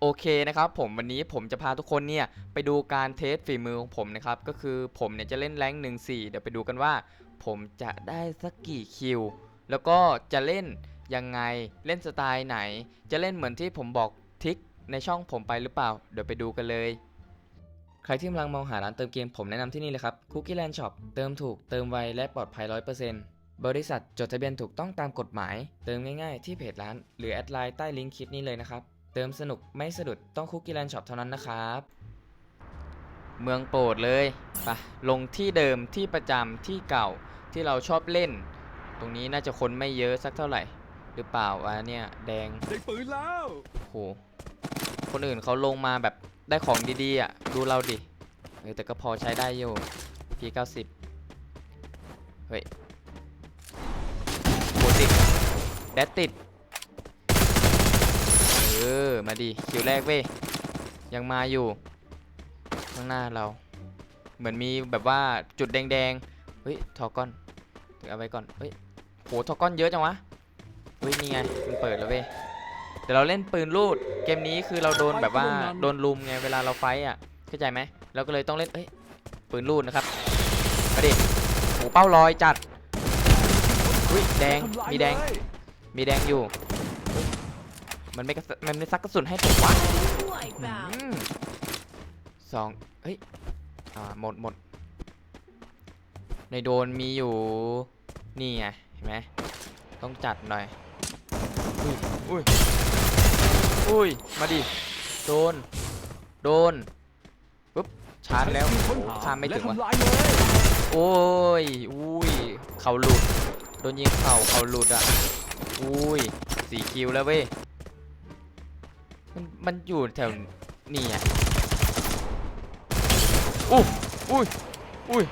โอเคนะครับผมวันนี้ผมจะพาทุกคนเนี่ยไปดูการเทสฝีมือของผมนะครับ ก็คือผมเนี่ยจะเล่นแรงหนึ่งสี่เดี๋ยวไปดูกันว่า ผมจะได้สักกี่คิว แล้วก็จะเล่นยังไงเล่นสไตล์ไหน จะเล่นเหมือนที่ผมบอกทิกในช่องผมไปหรือเปล่า เดี๋ยวไปดูกันเลย ใครที่กำลังมองหาร้านเติมเกมผมแนะนำที่นี่เลยครับ Cookie Land Shop เติมถูกเติมไวและปลอดภัย100%บริษัทจดทะเบียนถูกต้องตามกฎหมาย เติมง่ายๆ ที่เพจร้าน หรือแอดไลน์ใต้ลิงก์คลิปนี้เลยนะครับ ติมสนุกไม่สะดุดต้อง Cookie Land Shop เท่านั้นนะครับ เมืองโปรดเลยไปลงที่เดิมที่ประจำที่เก่าที่เราชอบเล่น ตรงนี้น่าจะคนไม่เยอะสักเท่าไหร่ หรือเปล่าวะเนี่ยแดงได้ปืนแล้วโหคนอื่นเขาลงมาแบบได้ของดีๆอะดูเราดิเออแต่ก็พอใช้ได้อยู่ P90 เฮ้ยโหติดแดดติดเออมาดิคิวแรกเว้ย ยังมาอยู่ ข้างหน้าเรา เหมือนมีแบบว่าจุดแดงๆ เฮ้ย ทอก้อนถือเอาไว้ก่อน เฮ้ย โห ทอก้อนเยอะจังวะ เฮ้ย นี่ไง มันเปิดแล้วเว้ย แต่เราเล่นปืนลูด เกมนี้คือเราโดนแบบว่าโดนลุมไง เวลาเราไฟอะ เข้าใจไหม เราก็เลยต้องเล่นเอ้ย ปืนลูดนะครับมาดิโห เป้าลอยจัดอุ้ยแดง มีแดง มีแดงอยู่ มันไม่กระสมันไม่ซักกระสุนให้ผมวะ Wipeout. อืมสองเฮ้ย อ่า หมดหมด ในโดนมีอยู่ นี่ไง เห็นไหม ต้องจัดหน่อย อุ้ย อุ้ย อุ้ย มาดิ โดน โดน ปุ๊บ ชาร์จแล้วใช้โอ้ค้นโหหาข้ามไม่ถึงและวะทำลายเลยโอ้ย อุ้ย เข่าหลุด โดนยิงเข่าเข่าหลุดอะ อุ้ยสี่คิวแล้วเว้ย มันมันอยู่แถวนี่อะอู้อุ้ยอุ้ย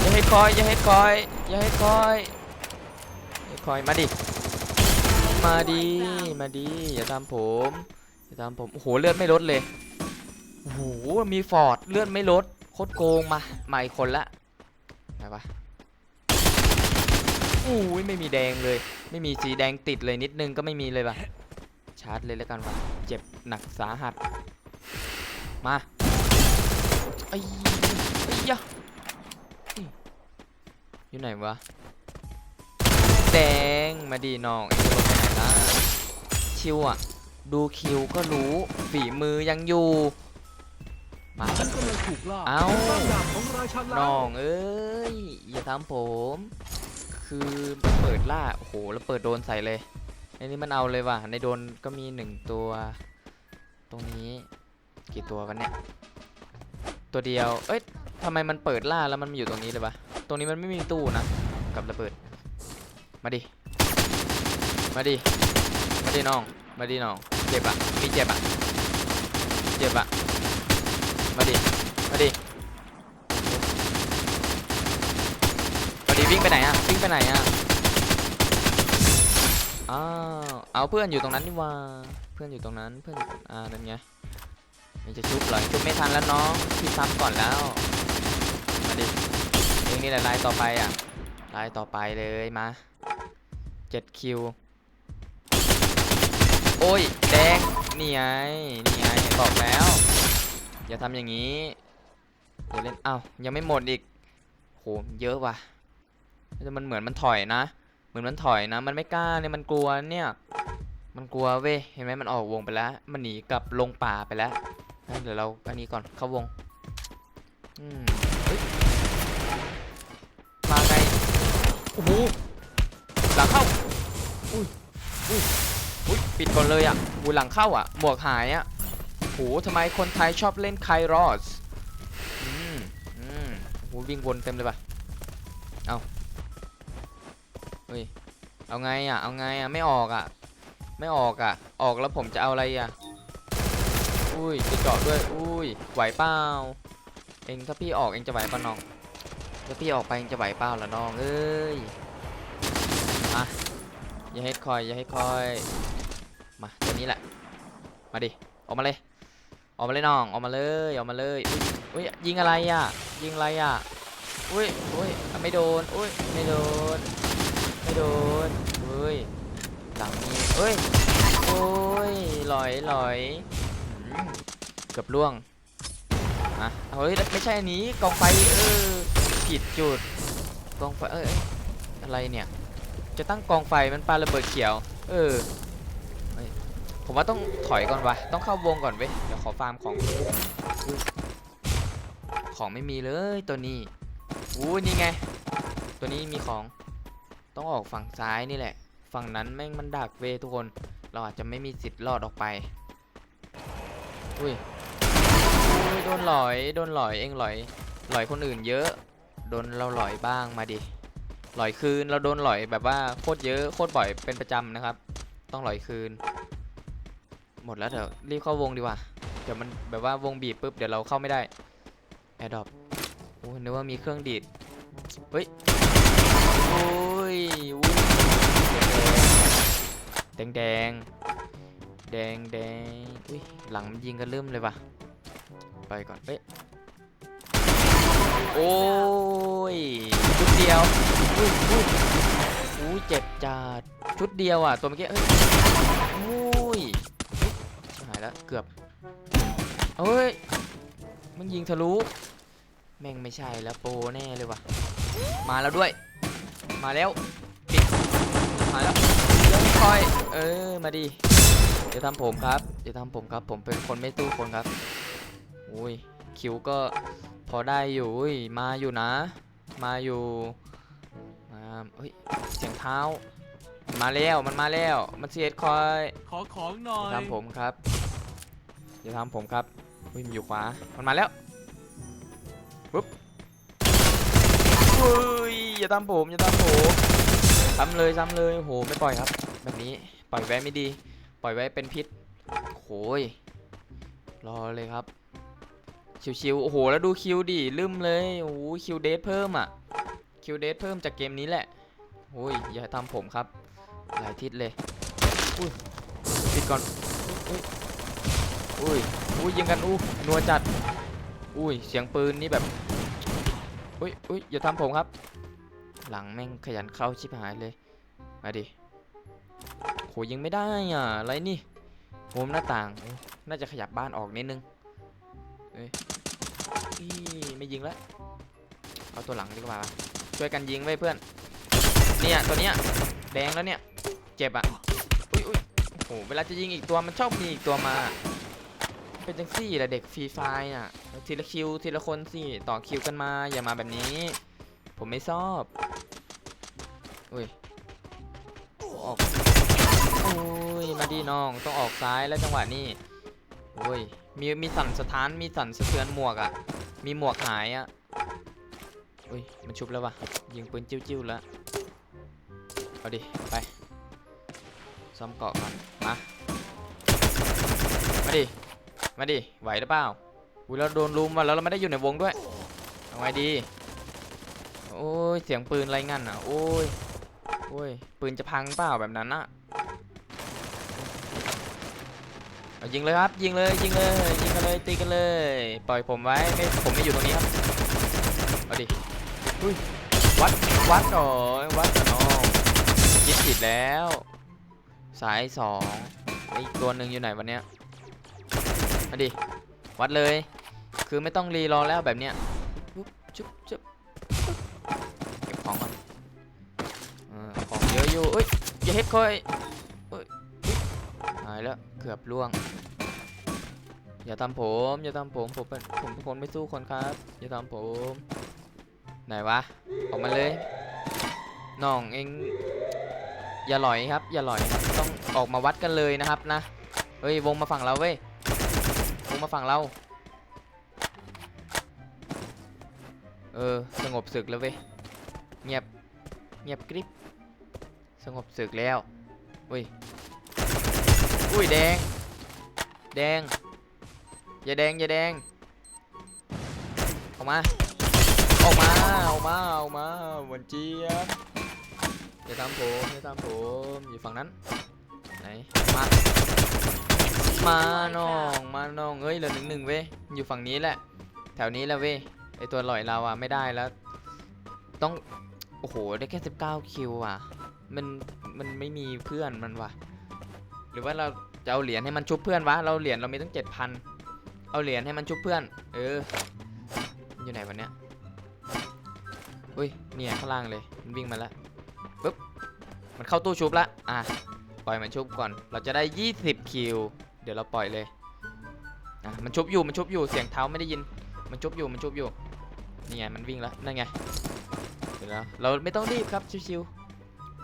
อย่าให้คอยอย่าให้คอยอย่าให้คอยอย่าให้คอยมาดิมาดีมาดีอย่าตามผมอย่าตามผมโอ้โหเลือดไม่ลดเลยโอ้โหมีฟอร์ดเลือดไม่ลดโคตรโกงมามาอีกคนละไหนวะอู้ยไม่มีแดงเลย ไม่มีสีแดงติดเลยนิดนึงก็ไม่มีเลยว่ะ ชาร์จเลยแล้วกันว่ะเจ็บหนักสาหัส มาไอ้ยไอ้ยะอยู่ไหนวะแดงมาดีน้องเอ็งจะลงไปไหนล่ะชิวอะ ดูคิวก็รู้ฝีมือยังอยู่มาฉันกำลังถูกล่าเอ้าน้องเอ้ยอย่าทำผม คือเปิดล่าโอ้โหแล้วเปิดโดนใส่เลย ในนี้มันเอาเลยว่ะ ในโดนก็มีหนึ่งตัว ตรงนี้ กี่ตัวกันเนี่ย ตัวเดียว เอ้ยทำไมมันเปิดล่าแล้วมันมาอยู่ตรงนี้เลยวะ ตรงนี้มันไม่มีตู้นะ กับระเบิด มาดิ มาดิ มาดิน้อง มาดิน้อง เจ็บอะมีเจ็บอะเจ็บอะมาดิ มาดิ มาดิวิ่งไปไหนอะวิ่งไปไหนอะ อ้าวเอาเพื่อนอยู่ตรงนั้นนี่ว่าเพื่อนอยู่ตรงนั้นเพื่อนอยู่ตรงอ่านั่นไงมันจะชุบเหรอชุบไม่ทันแล้วน้องพี่ซ้ำก่อนแล้วมาดิเองนี่แหละลายต่อไปอะลายต่อไปเลยมาเจ็ดคิวโอ้ยแดงนี่ไงนี่ไงบอกแล้วอย่าทำอย่างนี้อย่าเล่นอ้าวยังไม่หมดอีกโหเยอะว่ะแต่มันเหมือนมันถอยนะ เหมือนมันถอยนะ มันไม่กล้าเนี่ยมันกลัวเนี่ย มันกลัวเว้ยเห็นไหมมันออกวงไปแล้ว มันหนีกลับลงป่าไปแล้วเดี๋ยวเราอันนี้ก่อนเข้าวงอืมเฮ้ยมาไงโอ้โหหลังเข้าอุ้ยอุ้ยอุ้ยปิดก่อนเลยอะอูหลังเข้าอะหมวกหายอะโหทำไมคนไทยชอบเล่นไครอสอืมอืมโหวิ่งวนเต็มเลยป่ะเอา เฮ้ย เอาไงอะ เอาไงอะ ไม่ออกอะ ไม่ออกอะ ออกแล้วผมจะเอาอะไรอะ อุ้ยจะเจาะด้วย อุ้ย ไหวเปล่า เองถ้าพี่ออกเองจะไหวป่ะน้อง ถ้าพี่ออกไปเองจะไหวเปล่าล่ะน้อง เอ้ย มา อย่าให้คอย อย่าให้คอย มาตัวนี้แหละ มาดิ ออกมาเลย ออกมาเลยน้อง ออกมาเลย ออกมาเลย อุ้ยอุ้ยยิงอะไรอะ ยิงอะไรอะ อุ้ยอุ้ยไม่โดน อุ้ย ไม่โดน ไม่โดนอุ้ยหลังมีเอ้ยโอ้ยลอยลอยเกือบล่วงอะเฮ้ยไม่ใช่อันนี้กองไฟเออผิดจุดกองไฟเอ้ยเอ้ยอะไรเนี่ยจะตั้งกองไฟมันปาระเบิดเขียว เออผมว่าต้องถอยก่อนวะต้องเข้าวงก่อนเว้ยเดี๋ยวขอฟาร์มของ ของไม่มีเลยตัวนี้อู้นี่ไง ตัวนี้มีของ ต้องออกฝั่งซ้ายนี่แหละ ฝั่งนั้นแม่งมันดักเวทุกคน เราอาจจะไม่มีสิทธิ์รอดออกไป อุ้ยหุยโดนหลอย โดนหลอยเองหลอย หลอยคนอื่นเยอะ โดนเราหลอยบ้างมาดิ หลอยคืนเราโดนหลอยแบบว่าโคตรเยอะโคตรบ่อยเป็นประจำนะครับ ต้องหลอยคืน หมดแล้วเดี๋ยวรีบเข้าวงดีกว่า เดี๋ยวมันแบบว่าวงบีบปุ๊บเดี๋ยวเราเข้าไม่ได้แอร์ดรอปโอ้นึกว่ามีเครื่องดีด เฮ้ย โอ้ยแดงแดงแดงแดงอุ้ยหลังมันยิงกันเริ่มเลยว่ะ ไปก่อนเฮ้ยโอ้ยชุดเดียวอุ้ยอุ้ยอุ้ยเจ็บจัดชุดเดียวอะตัวเมื่อกี้เฮ้ยอุ้ยหายแล้วเกือบเฮ้ยมันยิงทะลุแม่งไม่ใช่แล้วโปแน่เลยว่ะ มาแล้วด้วย มาแล้วปิดมาแล้วเดี๋ยวไม่คอย เออ มาดิอย่าทำผมครับอย่าทำผมครับ ผมเป็นคนไม่ตู้คนครับ อุ้ย คิวก็พอได้อยู่อุ้ยมาอยู่นะ มาอยู่มาเฮ้ย เสียงเท้า มาแล้ว มันมาแล้ว มันเสียดคอยขอของหน่ออย่ายทำผมครับอย่าทำผมครับอุ้ยมันอยู่ขวา มันมาแล้ว ปุ๊บอุ้ย อย่าทำผม อย่าทำผม ซ้ำเลย ซ้ำเลยโอ้โห ไม่ปล่อยครับ แบบนี้ ปล่อยไว้ไม่ดี ปล่อยไว้เป็นพิษโอ้ยรอเลยครับ ชิวๆโอ้โห แล้วดูคิวดิลืมเลยโอ้โหคิวเดทเพิ่มอะคิวเดทเพิ่มจากเกมนี้แหละโอ้ยอย่าทำผมครับ หลายทิศเลยอุ้ยปิดก่อนอุ้ยอุ้ยอุ้ยยิงกันอู้นัวจัดอุ้ยเสียงปืนนี่แบบอุ้ยอุ้ยอย่าทำผมครับ หลังแม่งขยันเข้าชิบหายเลยมาดิ ยิงไม่ได้อะอะไรนี่มุมหน้าต่าง น่าจะขยับบ้านออกนิดนึงเอ้ยไม่ยิงแล้วเอาตัวหลังดีกว่าช่วยกันยิงไว้เพื่อน เนี่ยตัวเนี้ยแดงแล้วเนี่ย เจ็บอะอุ้ยอุ้ยโอ้โหเวลาจะยิงอีกตัวมันชอบมีอีกตัวมา เป็นจังซี่แหละเด็กฟรีไฟร์อะทีละคิวทีละคนสิต่อคิวกันมาอย่ามาแบบนี้ ผมไม่ชอบอุ้ย มาดีน้องต้องออกซ้ายแล้วจังหวะนี้โอ้ยมีมีสั่นสะท้านมีสั่นสะเทือนหมวกอะ มีหมวกหายอะอุ้ยมันชุบแล้ววะยิงปืนจิ้วๆแล้วเอาดิไปซ่อมเกาะก่อนมามาดิมาดิไหวหรือเปล่าอุ้ยเราโดนลุมมาแล้วเราไม่ได้อยู่ในวงด้วยเอาไงดีโอ้ยเสียงปืนไรงั้นอะโอ้ยโอ้ยปืนจะพังเปล่าแบบนั้นอะ เอายิงเลยครับยิงเลยยิงเลยยิงกันเลยตีกันเลย ปล่อยผมไว้ไม่ผมไม่อยู่ตรงนี้ครับเอาดิอุ้ยวัดวัดหน่อยวัดหน่อยยิงผิดแล้ว สายสองอีกตัวหนึ่งอยู่ไหนวันเนี้ยมาดิวัดเลย คือไม่ต้องรีรอแล้วแบบเนี้ยปุ๊บชุบชุบปุ๊บเก็บของก่อนของเยอะอยู่เอ้ยอย่าเฮ็ดคอยเอ้ยอุ๊ยหาย แล้วเกือบล่วง อย่าทำผม อย่าทำผมผมเป็นผมเป็นคนไม่สู้คนครับ อย่าทำผม ไหนวะ ออกมาเลยน้องเองอย่าหลอยครับ อย่าหลอยครับต้องออกมาวัดกันเลยนะครับนะเฮ้ยวงมาฝั่งเราเว้ยวงมาฝั่งเรา เออสงบศึกแล้วเว้ยเงียบเงียบกริบสงบศึกแล้วอุ้ย อุ้ยแดง แดง อย่าแดงอย่าแดง ออกมา ออกมา ออกมา ออกมาหวันเจี๊ยบอย่าตามผมอย่าตามผมอยู่ฝั่งนั้น ไหน มา มาน้อง มาน้อง เฮ้ยเหลือหนึ่งหนึ่งเว้ย อยู่ฝั่งนี้แหละ แถวนี้แหละเว้ย ไอตัวลอยเราอะไม่ได้แล้ว ต้อง โอ้โห ได้แค่ 19 คิวอะ มัน มันไม่มีเพื่อนมันว่ะ หรือว่าเราจะเอาเหรียญให้มันชุบเพื่อนวะ เราเหรียญเรามีตั้งเจ็ดพันเอาเหรียญให้มันชุบเพื่อน เออ อยู่ไหนวะเนี้ยอุ้ย เนี่ยข้างล่างเลย มันวิ่งมาแล้วปึ๊บ มันเข้าตู้ชุบละ อะ ปล่อยมันชุบก่อน เราจะได้ 20 คิว เดี๋ยวเราปล่อยเลย อะ มันชุบอยู่ มันชุบอยู่ เสียงเท้าไม่ได้ยิน มันชุบอยู่ มันชุบอยู่ นี่ไง มันวิ่งแล้ว นั่นไงเดี๋ยวเราไม่ต้องรีบครับ ชิว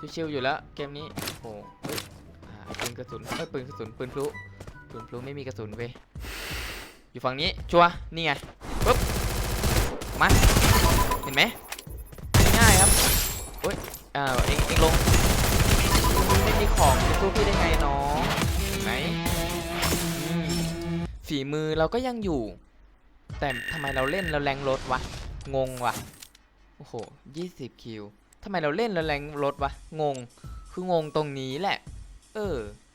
ๆ ชิวๆ อยู่แล้ว เกมนี้ โอ้โห ปืนกระสุนเอ้ยปืนกระสุนปืนพลุปืนพลุไม่มีกระสุนเว้ยอยู่ฝั่งนี้ชัวร์นี่ไงปึ๊บมาเห็นไหมง่ายครับโอ้ยอ้าเองเองลงไม่มีของจะสู้พี่ได้ไงน้องเห็นไหมฝีมือเราก็ยังอยู่ แต่ทำไมเราเล่นเราแรงรถวะงงวะโอ้โห20คิวทำไมเราเล่นเราแรงรถวะงง คืองงตรงนี้แหละ เออ